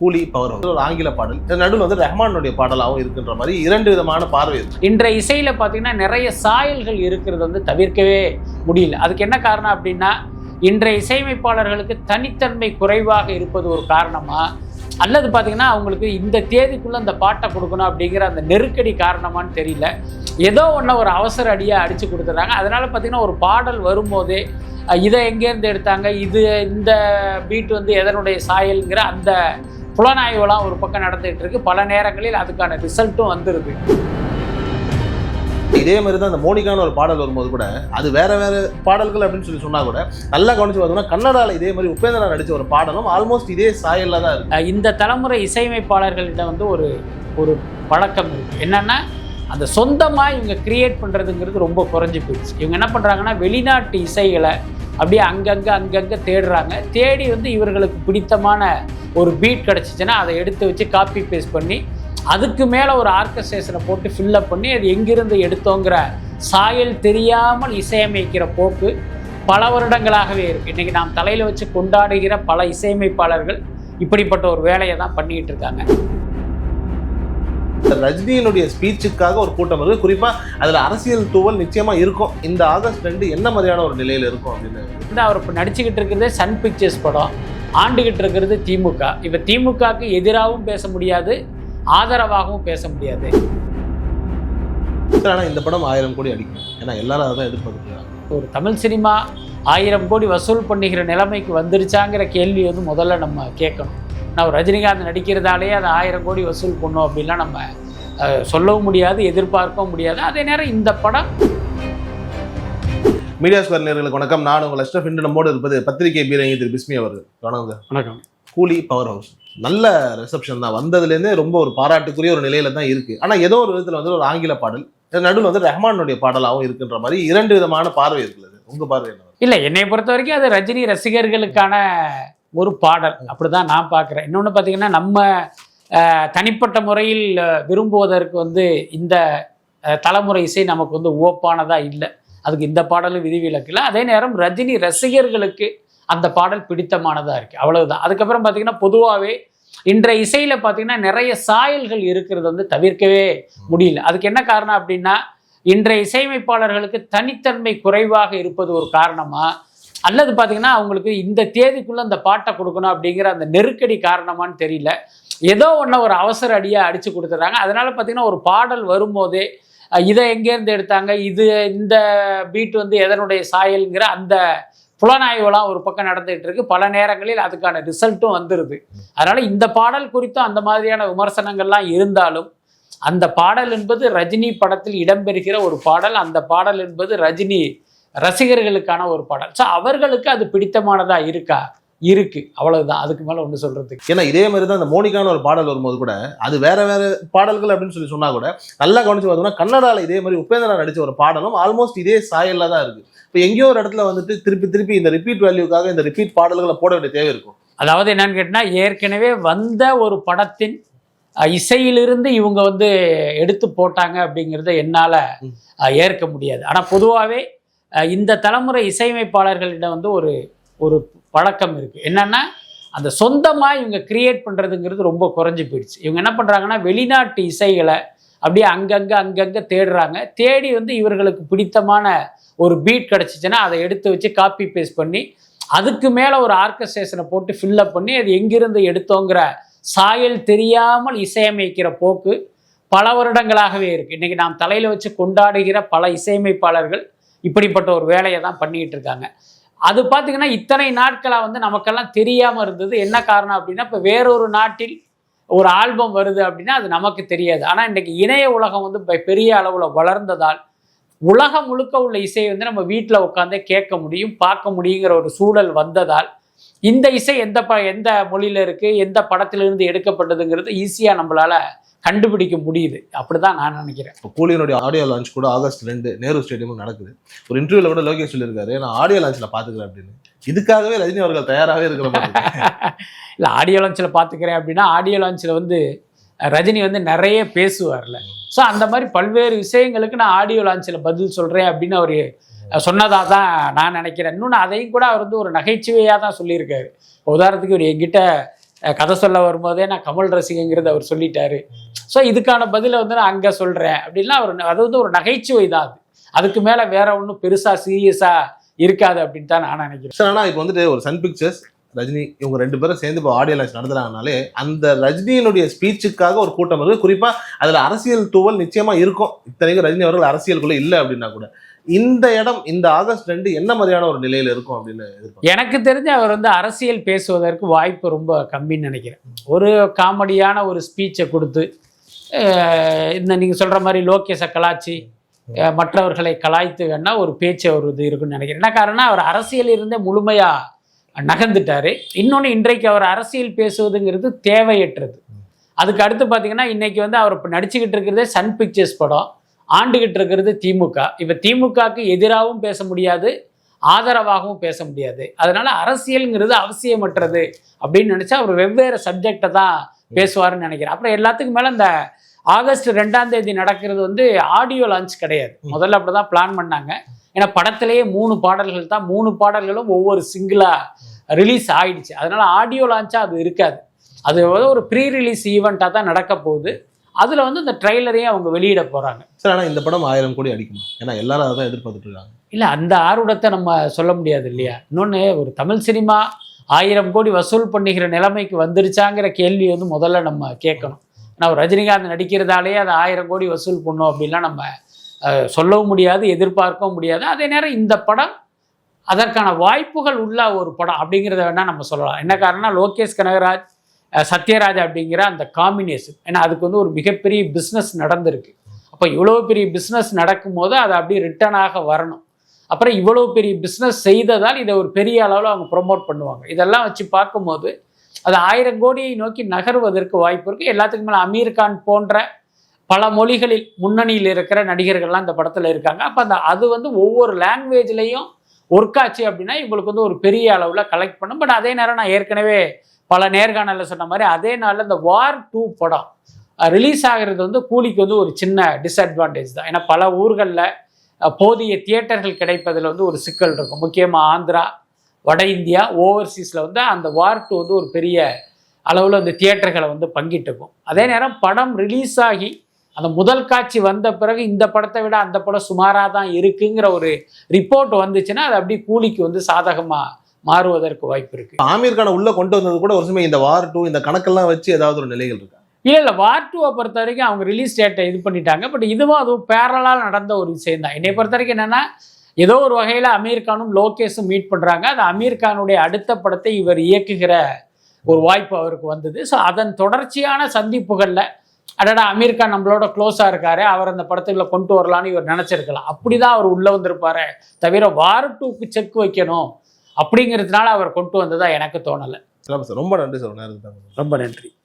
கூலி பவர் ஒரு ஆங்கில பாடல். இந்த நடுவில் வந்து ரஹ்மானுடைய பாடலாகவும் இருக்கின்ற மாதிரி இரண்டு விதமான பார்வை இருக்கு. இன்றைய இசையில் பார்த்தீங்கன்னா நிறைய சாயல்கள் இருக்கிறது வந்து தவிர்க்கவே முடியல. அதுக்கு என்ன காரணம் அப்படின்னா இன்றைய இசையமைப்பாளர்களுக்கு தனித்தன்மை குறைவாக இருப்பது ஒரு காரணமாக அல்லது பார்த்தீங்கன்னா அவங்களுக்கு இந்த தேதிக்குள்ளே அந்த பாட்டை கொடுக்கணும் அப்படிங்கிற அந்த நெருக்கடி காரணமான்னு தெரியல. ஏதோ ஒன்று ஒரு அவசர அடியாக அடித்து கொடுத்துட்றாங்க அதனால் பார்த்தீங்கன்னா ஒரு பாடல் வரும்போதே இதை எங்கேருந்து எடுத்தாங்க? இது இந்த பீட் வந்து எதனுடைய சாயல்ங்கிற அந்த புலனாய்வுலாம் ஒரு பக்கம் நடந்துகிட்டு இருக்கு. பல நேரங்களில் அதுக்கான ரிசல்ட்டும் வந்துருது. இதே மாதிரி தான் அந்த மோனிகான ஒரு பாடல் வரும்போது கூட அது வேற வேற பாடல்கள் அப்படின்னு சொல்லி சொன்னா கூட நல்லா கவனிச்சு பார்த்தோம்னா கன்னடால இதே மாதிரி உபேந்திரா நடிச்ச ஒரு பாடலும் ஆல்மோஸ்ட் இதே சாயல்ல தான் இருக்கு. இந்த தலைமுறை இசையமைப்பாளர்களிடம் வந்து ஒரு ஒரு பழக்கம் இருக்குது என்னென்னா அந்த சொந்தமாக இவங்க கிரியேட் பண்ணுறதுங்கிறது ரொம்ப குறைஞ்சி போயிடுச்சு. இவங்க என்ன பண்ணுறாங்கன்னா வெளிநாட்டு இசைகளை அப்படியே அங்கங்கே அங்கங்கே தேடுறாங்க. தேடி வந்து இவர்களுக்கு பிடித்தமான ஒரு பீட் கிடச்சிச்சின்னா அதை எடுத்து வச்சு காப்பி பேஸ்ட் பண்ணி அதுக்கு மேலே ஒரு ஆர்கஸ்ட்ரேஷனை போட்டு ஃபில்லப் பண்ணி அது எங்கிருந்து எடுத்தோங்கிற சாயல் தெரியாமல் இசையமைக்கிற போக்கு பல வருடங்களாகவே இருக்குது இன்றைக்கி நாம் தலையில் வச்சு கொண்டாடுகிற பல இசையமைப்பாளர்கள் இப்படிப்பட்ட ஒரு வேலையை தான் பண்ணிக்கிட்டு இருக்காங்க. ரஜினியினுடைய ஸ்பீச்சுக்காக ஒரு கூட்டம் இருக்கு குறிப்பா அதுல அரசியல் தூவல் நிச்சயமா இருக்கும். இந்த ஆகஸ்ட் ரெண்டு என்ன மாதிரியான ஒரு நிலையில இருக்கும் அப்படின்னு? அவர் இப்போ நடிச்சுக்கிட்டு இருக்கிறதே சன் பிக்சர்ஸ் படம். ஆண்டுகிட்டு இருக்கிறது திமுக. இப்போ திமுகவுக்கு எதிராகவும் பேச முடியாது ஆதரவாகவும் பேச முடியாது. ஆனா இந்த படம் ஆயிரம் கோடி அடிக்கும். ஏன்னா எல்லாரும் அதான் எதிர்பார்க்குறாங்க. ஒரு தமிழ் சினிமா ஆயிரம் கோடி வசூல் பண்ணுகிற நிலைமைக்கு வந்துருச்சாங்கிற கேள்வி வந்து முதல்ல நம்ம கேட்கணும். நான் ரஜினிகாந்த் நடிக்கிறதாலேயே அது ஆயிரம் கோடி வசூல் பண்ணும் அப்படின்லாம் நம்ம சொல்லவும் முடியாது எதிர்பார்க்கவும் முடியாது. அதே நேரம் இந்த படம் மீடியா ஸ்கொயர் நேர்களுக்கு வணக்கம். நான் உங்கள் அஷ்டப் இன்று நம்மோடு இருப்பது பத்திரிகை பீரங்கி திரு பிஸ்மி அவர்கள். வணக்கம் வணக்கம். கூலி பவர் ஹவுஸ் நல்ல ரிசப்ஷன் தான். வந்ததுலேருந்தே ரொம்ப ஒரு பாராட்டுக்குரிய ஒரு நிலையில தான் இருக்கு. ஆனா ஏதோ ஒரு விதத்துல வந்து ஒரு ஆங்கில பாடல் நடுவில் வந்து ரஹ்மானுடைய பாடலாகவும் இருக்கின்ற மாதிரி இரண்டு விதமான பார்வை இருக்குது உங்க பார்வை என்ன? இல்லை என்னை பொறுத்த வரைக்கும் அது ரஜினி ரசிகர்களுக்கான ஒரு பாடல். அப்படிதான் நான் பார்க்குறேன். இன்னொன்று பார்த்தீங்கன்னா நம்ம தனிப்பட்ட முறையில் விரும்புவதற்கு வந்து இந்த தலைமுறை இசை நமக்கு வந்து ஓப்பானதாக இல்லை. அதுக்கு இந்த பாடலும் விதிவிலக்கு இல்லை. அதே நேரம் ரஜினி ரசிகர்களுக்கு அந்த பாடல் பிடித்தமானதாக இருக்குது அவ்வளவுதான். அதுக்கப்புறம் பார்த்தீங்கன்னா பொதுவாகவே இன்றைய இசையில் பார்த்தீங்கன்னா நிறைய சாயல்கள் இருக்கிறது வந்து தவிர்க்கவே முடியல. அதுக்கு என்ன காரணம் அப்படின்னா இன்றைய இசையமைப்பாளர்களுக்கு தனித்தன்மை குறைவாக இருப்பது ஒரு காரணமாக அல்லது பார்த்தீங்கன்னா அவங்களுக்கு இந்த தேதிக்குள்ளே அந்த பாட்டை கொடுக்கணும் அப்படிங்கிற அந்த நெருக்கடி காரணமான்னு தெரியல. ஏதோ ஒன்று ஒரு அவசர அடியாக அடித்து கொடுத்துட்றாங்க அதனால பார்த்தீங்கன்னா ஒரு பாடல் வரும்போதே இதை எங்கேருந்து எடுத்தாங்க? இது இந்த பீட் வந்து எதனுடைய சாயல்ங்கிற அந்த புலனாய்வுலாம் ஒரு பக்கம் நடந்துகிட்டு இருக்கு. பல நேரங்களில் அதுக்கான ரிசல்ட்டும் வந்துடுது அதனால இந்த பாடல் குறித்தும் அந்த மாதிரியான விமர்சனங்கள்லாம் இருந்தாலும் அந்த பாடல் என்பது ரஜினி படத்தில் இடம்பெறுகிற ஒரு பாடல். அந்த பாடல் என்பது ரஜினி ரசிகர்களுக்கான ஒரு பாடல். ஸோ அவர்களுக்கு அது பிடித்தமானதா இருக்கா? இருக்கு. அவ்வளவுதான். அதுக்கு மேல ஒன்று சொல்றதுக்கு ஏன்னா இதே மாதிரி தான் அந்த மோனிகான ஒரு பாடல் வரும்போது கூட அது வேற வேற பாடல்கள் அப்படின்னு சொல்லி சொன்னா கூட நல்லா கவனிச்சு பார்த்தோம்னா கன்னடால இதே மாதிரி உபேந்திரா நடிச்ச ஒரு பாடலும் ஆல்மோஸ்ட் இதே சாயல்ல தான் இருக்கு. இப்போ எங்கேயோ ஒரு இடத்துல வந்துட்டு திருப்பி திருப்பி இந்த ரிப்பீட் வேல்யூக்காக இந்த ரிப்பீட் பாடல்களை போட வேண்டிய தேவை இருக்கும். அதாவது என்னன்னு கேட்டினா ஏற்கனவே வந்த ஒரு படத்தின் இசையிலிருந்து இவங்க வந்து எடுத்து போட்டாங்க அப்படிங்கிறத என்னால். ஏற்க முடியாது. ஆனால் பொதுவாகவே இந்த தலைமுறை இசையமைப்பாளர்களிடம் வந்து ஒரு ஒரு பழக்கம் இருக்குது என்னென்னா அந்த சொந்தமாக இவங்க கிரியேட் பண்ணுறதுங்கிறது ரொம்ப குறைஞ்சி போயிடுச்சு. இவங்க என்ன பண்ணுறாங்கன்னா வெளிநாட்டு இசைகளை அப்படியே அங்கங்கே அங்கங்கே தேடுறாங்க. தேடி வந்து இவர்களுக்கு பிடித்தமான ஒரு பீட் கிடச்சிச்சின்னா அதை எடுத்து வச்சு காப்பி பேஸ்ட் பண்ணி அதுக்கு மேலே ஒரு ஆர்கஸ்ட்ரேஷனை போட்டு ஃபில்லப் பண்ணி அது எங்கிருந்து எடுத்தோங்கிற சாயல் தெரியாமல் இசையமைக்கிற போக்கு பல வருடங்களாகவே இருக்குது இன்றைக்கி நாம் தலையில் வச்சு கொண்டாடுகிற பல இசையமைப்பாளர்கள் இப்படிப்பட்ட ஒரு வேலையை தான் பண்ணிகிட்டு இருக்காங்க. அது பார்த்திங்கன்னா இத்தனை நாட்களாக வந்து நமக்கெல்லாம் தெரியாமல் இருந்தது. என்ன காரணம் அப்படின்னா இப்போ வேறொரு நாட்டில் ஒரு ஆல்பம் வருது அப்படின்னா அது நமக்கு தெரியாது. ஆனால் இன்றைக்கி இணைய உலகம் வந்து பெரிய அளவில் வளர்ந்ததால் உலகம் முழுக்க உள்ள இசையை வந்து நம்ம வீட்டில் உட்காந்தே கேட்க முடியும் பார்க்க முடியுங்கிற ஒரு சூழல் வந்ததால் இந்த இசை எந்த ப எந்த மொழியில் இருக்குது எந்த படத்திலிருந்து எடுக்கப்பட்டதுங்கிறது ஈஸியாக நம்மளால் கண்டுபிடிக்க முடியுது. அப்படி தான் நான் நினைக்கிறேன். இப்போ கூலியினுடைய ஆடியோ லான்ச் கூட ஆகஸ்ட் ரெண்டு நேரு ஸ்டேடியம் நடக்குது. ஒரு இன்டர்வியூல கூட லோகேஷ் சொல்லியிருக்காரு நான் ஆடியோ லான்ச்ல பாத்துக்கிறேன் அப்படின்னு. இதுக்காகவே ரஜினி அவர்கள் தயாராகவே இருக்கிற. இல்லை ஆடியோ லான்ச்சில் பார்த்துக்கிறேன் அப்படின்னா ஆடியோ லான்ச்சில் வந்து ரஜினி வந்து நிறைய பேசுவார்ல. ஸோ அந்த மாதிரி பல்வேறு விஷயங்களுக்கு நான் ஆடியோ லான்ச்சில் பதில் சொல்கிறேன் அப்படின்னு அவர் சொன்னதாக தான் நான் நினைக்கிறேன். இன்னொன்று அதையும் கூட அவர் வந்து ஒரு நகைச்சுவையாக தான் சொல்லியிருக்காரு உதாரணத்துக்கு ஒரு என்கிட்ட அஹ், கதை சொல்ல வரும்போதே நான் கமல் ரசிகங்கிறது அவர் சொல்லிட்டாரு. ஸோ இதுக்கான பதிலை வந்து நான் அங்கே சொல்கிறேன் அப்படின்னா அவர் அது வந்து ஒரு நகைச்சுவை தான் அது. அதுக்கு மேலே வேற ஒன்றும் பெருசாக சீரியஸாக இருக்காது அப்படின்னு தான் நான் நினைக்கிறேன். சார் ஆனால் இப்போ வந்துட்டு ஒரு சன் பிக்சர்ஸ் ரஜினி இவங்க ரெண்டு பேரும் சேர்ந்து இப்போ ஆடியோ லான்ச் நடத்துறாங்கனாலே அந்த ரஜினியினுடைய ஸ்பீச்சுக்காக ஒரு கூட்டம் இருக்கு குறிப்பாக அதில் அரசியல் தூவல் நிச்சயமாக இருக்கும். இத்தனைக்கும் ரஜினி அவர்கள் அரசியலுக்குள்ளே இல்லை அப்படின்னா கூட. இந்த இடம் இந்த ஆகஸ்ட் ரெண்டு என்ன மாதிரியான ஒரு நிலையில இருக்கும் அப்படின்னு எனக்கு தெரிஞ்சு அவர் வந்து அரசியல் பேசுவதற்கு வாய்ப்பு ரொம்ப கம்மின்னு நினைக்கிறேன். ஒரு காமெடியான ஒரு ஸ்பீச்சை கொடுத்து இந்த நீங்கள் சொல்கிற மாதிரி லோகேஷை கலாச்சி மற்றவர்களை கலாய்த்து வேணா ஒரு பேச்சு அவர் இது இருக்குன்னு நினைக்கிறேன். என்ன காரணம் அவர் அரசியல் இருந்தே முழுமையாக நகர்ந்துட்டாரு. இன்னொன்று இன்றைக்கு அவர் அரசியல் பேசுவதுங்கிறது தேவையற்றது. அதுக்கு அடுத்து பார்த்தீங்கன்னா இன்னைக்கு வந்து அவர் இப்போ நடிச்சுக்கிட்டு இருக்கிறதே சன் பிக்சர்ஸ் படம். ஆண்டுகிட்டு இருக்கிறது திமுக. இப்போ திமுகவுக்கு எதிராகவும் பேச முடியாது ஆதரவாகவும் பேச முடியாது. அதனால அரசியலுங்கிறது அவசியமற்றது அப்படின்னு நினைச்சா அவர் வெவ்வேறு சப்ஜெக்டை தான் பேசுவாருன்னு நினைக்கிறேன். அப்புறம் எல்லாத்துக்கும் மேல இந்த ஆகஸ்ட் ரெண்டாம் தேதி நடக்கிறது வந்து ஆடியோ லான்ச் கிடையாது. முதல்ல அப்படிதான் பிளான் பண்ணாங்க. ஏன்னா படத்திலேயே மூணு பாடல்கள் தான் மூணு பாடல்களும் ஒவ்வொரு சிங்கிளா ரிலீஸ் ஆயிடுச்சு. அதனால ஆடியோ லான்ச்சா அது இருக்காது. அது ஒரு ப்ரீ ரிலீஸ் ஈவெண்ட்டாக தான் நடக்க போகுது. அதுல வந்து இந்த ட்ரெய்லரையும் அவங்க வெளியிட போறாங்க. சார் ஆனா இந்த படம் ஆயிரம் கோடி அடிக்குமா? ஏன்னா எல்லாரும் அதை தான் எதிர்பார்த்துட்டு இருக்காங்க. இல்லை அந்த ஆர்வத்தை நம்ம சொல்ல முடியாது இல்லையா? இன்னொன்று ஒரு தமிழ் சினிமா ஆயிரம் கோடி வசூல் பண்ணுகிற நிலைமைக்கு வந்துருச்சாங்கிற கேள்வி வந்து முதல்ல நம்ம கேட்கணும். ஏன்னா ஒரு ரஜினிகாந்த் நடிக்கிறதாலே அது ஆயிரம் கோடி வசூல் பண்ணும் அப்படின்லாம் நம்ம சொல்லவும் முடியாது எதிர்பார்க்கவும் முடியாது. அதே நேரம் இந்த படம் அதற்கான வாய்ப்புகள் உள்ள ஒரு படம் அப்படிங்கிறத வேணால் நம்ம சொல்லலாம். என்ன காரணம்னா லோகேஷ் கனகராஜ் சத்யராஜ் அப்படிங்கிற அந்த காம்பினேஷன் ஏன்னா அதுக்கு வந்து ஒரு மிகப்பெரிய பிஸ்னஸ் நடந்திருக்கு. அப்போ இவ்வளோ பெரிய பிஸ்னஸ் நடக்கும்போது அது அப்படியே ரிட்டர்னாக வரணும். அப்புறம் இவ்வளோ பெரிய பிஸ்னஸ் செய்ததால் இதை ஒரு பெரிய அளவில் அவங்க ப்ரொமோட் பண்ணுவாங்க. இதெல்லாம் வச்சு பார்க்கும்போது அது ஆயிரம் கோடியை நோக்கி நகர்வதற்கு வாய்ப்பு இருக்குது எல்லாத்துக்கும் மேலே அமீர் கான் போன்ற பல மொழிகளில் முன்னணியில் இருக்கிற நடிகர்கள்லாம் இந்த படத்தில் இருக்காங்க. அப்போ அந்த அது வந்து ஒவ்வொரு லாங்குவேஜ்லேயும் ஒர்க் ஆச்சு அப்படின்னா இவங்களுக்கு வந்து ஒரு பெரிய அளவில் கலெக்ட் பண்ணும். பட் அதே நேரம் நான் ஏற்கனவே பல நேர்காணலில் சொன்ன மாதிரி அதே நாளில் இந்த வார் டூ படம் ரிலீஸ் ஆகிறது வந்து கூலிக்கு வந்து ஒரு சின்ன டிஸ்அட்வான்டேஜ் தான். ஏன்னா பல ஊர்களில் போதிய தியேட்டர்கள் கிடைப்பதில் வந்து ஒரு சிக்கல் இருக்கும். முக்கியமாக ஆந்திரா வட இந்தியா ஓவர்சீஸில் வந்து அந்த வார் டூ வந்து ஒரு பெரிய அளவில் அந்த தியேட்டர்களை வந்து பங்கிட்டுக்கும் அதே நேரம் படம் ரிலீஸ் ஆகி அந்த முதல் காட்சி வந்த பிறகு இந்த படத்தை விட அந்த படம் சுமாராக தான் இருக்குங்கிற ஒரு ரிப்போர்ட் வந்துச்சுன்னா அது அப்படியே கூலிக்கு வந்து சாதகமாக மாறுவதற்கு வாய்ப்பு இருக்கு. ஆமீர் கானை உள்ள கொண்டு வந்தது கூட ஒரு சமயம் இந்த வார் டூ இந்த கணக்கெல்லாம் வச்சு ஏதாவது ஒரு நிலைகள் இருக்கா? இல்லை இல்லை வார் டூவை பொறுத்த வரைக்கும் அவங்க ரிலீஸ் டேட்டை இது பண்ணிட்டாங்க. பட் இதுவும் அதுவும் பேரலாக நடந்த ஒரு விஷயம் தான் என்னை பொறுத்த வரைக்கும் என்னென்னா ஏதோ ஒரு வகையில் அமீர் கானும் லோகேஷும் மீட் பண்ணுறாங்க அது அமீர் கானுடைய அடுத்த படத்தை இவர் இயக்குகிற ஒரு வாய்ப்பு அவருக்கு வந்தது. ஸோ அதன் தொடர்ச்சியான சந்திப்புகளில் அடடா அமீர் கான் நம்மளோட க்ளோஸாக இருக்காரு. அவர் அந்த படத்துக்குள்ள கொண்டு வரலான்னு இவர் நினச்சிருக்கலாம். அப்படி தான் அவர் உள்ளே வந்திருப்பாரு தவிர வார் டூக்கு செக் வைக்கணும். அப்படிங்கிறதுனால அவர் கொண்டு வந்ததா எனக்கு தோணலை. சார் ரொம்ப நன்றி சார் ரொம்ப நன்றி.